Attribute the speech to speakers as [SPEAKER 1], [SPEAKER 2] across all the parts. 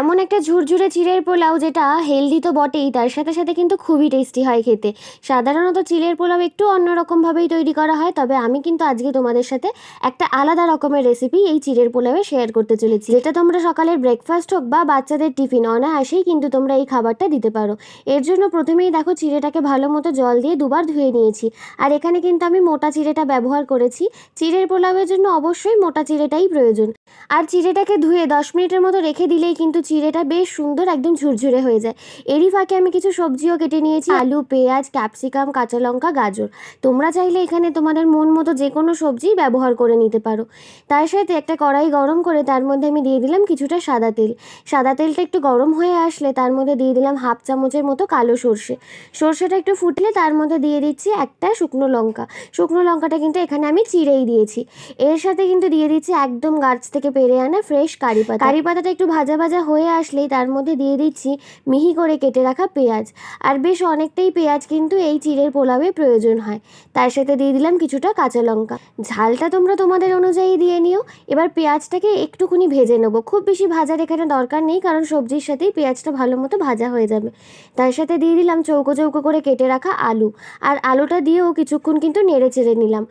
[SPEAKER 1] এমন একটা ঝুরঝুরে চিড়ের পোলাও যেটা হেলদি তো বটেই, তার সাথে সাথে কিন্তু খুবই টেস্টি হয় খেতে। সাধারণত চিড়ের পোলাও একটু অন্যরকমভাবেই তৈরি করা হয়, তবে আমি কিন্তু আজকে তোমাদের সাথে একটা আলাদা রকমের রেসিপি এই চিড়ের পোলাওয়ে শেয়ার করতে চলেছি। যেটা তোমরা সকালের ব্রেকফাস্ট হোক বা বাচ্চাদের টিফিন অনায়াসেই কিন্তু তোমরা এই খাবারটা দিতে পারো। এর জন্য প্রথমেই দেখো চিড়েটাকে ভালো মতো জল দিয়ে দুবার ধুয়ে নিয়েছি। আর এখানে কিন্তু আমি মোটা চিড়েটা ব্যবহার করেছি। চিড়ের পোলাওয়ের জন্য অবশ্যই মোটা চিড়েটাই প্রয়োজন। আর চিড়েটাকে ধুয়ে দশ মিনিটের মতো রেখে দিলেই কিন্তু চিড়েটা বেশ সুন্দর একদম ঝুরঝুরে হয়ে যায়। এরই ফাঁকে আমি কিছু সবজিও কেটে নিয়েছি, আলু, পেঁয়াজ, ক্যাপসিকাম, কাঁচা লঙ্কা, গাজর। তোমরা চাইলে এখানে তোমাদের মন মতো যে কোনো সবজি ব্যবহার করে নিতে পারো। তার সাথে একটা কড়াই গরম করে তার মধ্যে আমি দিয়ে দিলাম কিছুটা সাদা তেল। সাদা তেলটা একটু গরম হয়ে আসলে তার মধ্যে দিয়ে দিলাম হাফ চামচের মতো কালো সর্ষে। সর্ষেটা একটু ফুটলে তার মধ্যে দিয়ে দিচ্ছি একটা শুকনো লঙ্কা। শুকনো লঙ্কাটা কিন্তু এখানে আমি চিড়েই দিয়েছি। এর সাথে কিন্তু দিয়ে দিচ্ছি একদম গাছ থেকে পেরে আনা ফ্রেশ কারি পাতা। কারি পাতাটা একটু ভাজা ভাজা হয়ে আসলেই তার মধ্যে দিয়ে দিচ্ছি মিহি করে কেটে রাখা পেঁয়াজ। আর বেশ অনেকটাই পেঁয়াজ কিন্তু এই চিড়ের পোলাওয়ে প্রয়োজন হয়। তার সাথে দিয়ে দিলাম কিছুটা কাঁচা লঙ্কা। ঝালটা তোমরা তোমাদের অনুযায়ী দিয়ে নিও। এবার পেঁয়াজটাকে একটুখানি ভেজে নেব। খুব বেশি ভাজার এখানে দরকার নেই, কারণ সবজির সাথেই পেঁয়াজটা ভালো মতো ভাজা হয়ে যাবে। তার সাথে দিয়ে দিলাম চৌকো চৌকো করে কেটে রাখা আলু। আর আলুটা দিয়েও কিছুক্ষণ কিন্তু নেড়ে চেড়ে নিলাম।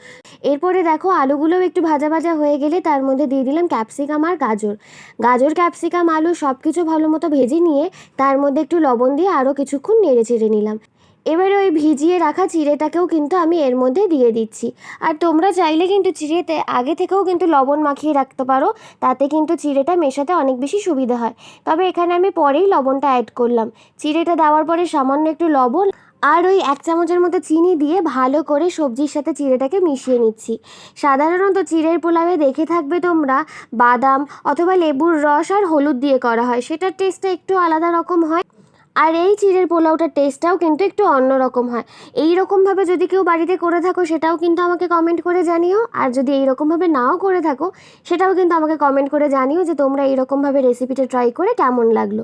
[SPEAKER 1] এরপরে দেখো আলুগুলোও একটু ভাজা ভাজা হয়ে গেলে তার মধ্যে দিয়ে দিলাম ক্যাপসিকাম আর গাজর। গাজর, ক্যাপসিকাম, আলু সব কিছু ভালো মতো ভেজে নিয়ে তার মধ্যে একটু লবণ দিয়ে আরও কিছুক্ষণ নেড়ে চেড়ে নিলাম। এবারে ওই ভিজিয়ে রাখা চিড়েটাকেও কিন্তু আমি এর মধ্যে দিয়ে দিচ্ছি। আর তোমরা চাইলে কিন্তু চিড়েতে আগে থেকেও কিন্তু লবণ মাখিয়ে রাখতে পারো, তাতে কিন্তু চিড়েটা মেশাতে অনেক বেশি সুবিধা হয়। তবে এখানে আমি পরেই লবণটা অ্যাড করলাম। চিড়েটা দেওয়ার পরে সামান্য একটু লবণ আর ওই এক চামচের মতো চিনি দিয়ে ভালো করে সবজির সাথে চিড়েটাকে মিশিয়ে নিচ্ছি। সাধারণত চিড়ের পোলাওয়ে দেখে থাকবে তোমরা, বাদাম অথবা লেবুর রস আর হলুদ দিয়ে করা হয়। সেটার টেস্টটা একটু আলাদা রকম হয়। আর এই চিড়ের পোলাওটার টেস্টটাও কিন্তু একটু অন্যরকম হয়। এই রকমভাবে যদি কেউ বাড়িতে করে থাকো, সেটাও কিন্তু আমাকে কমেন্ট করে জানিও। আর যদি এই রকমভাবে নাও করে থাকো, সেটাও কিন্তু আমাকে কমেন্ট করে জানিও যে তোমরা এইরকমভাবে রেসিপিটা ট্রাই করে কেমন লাগল।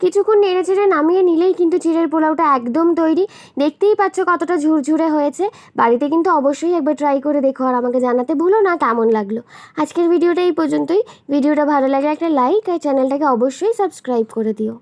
[SPEAKER 1] কিছুক্ষণ নেড়ে চেড়ে নামিয়ে নিলেই কিন্তু চিড়ের পোলাওটা একদম তৈরি। দেখতেই পাচ্ছ কতটা ঝুরঝুরে হয়েছে। বাড়িতে কিন্তু অবশ্যই একবার ট্রাই করে দেখো আর আমাকে জানাতে ভুলো না কেমন লাগল। আজকের ভিডিওটা এই পর্যন্তই। ভিডিওটা ভালো লাগে একটা লাইক আর চ্যানেলটাকে অবশ্যই সাবস্ক্রাইব করে দিও।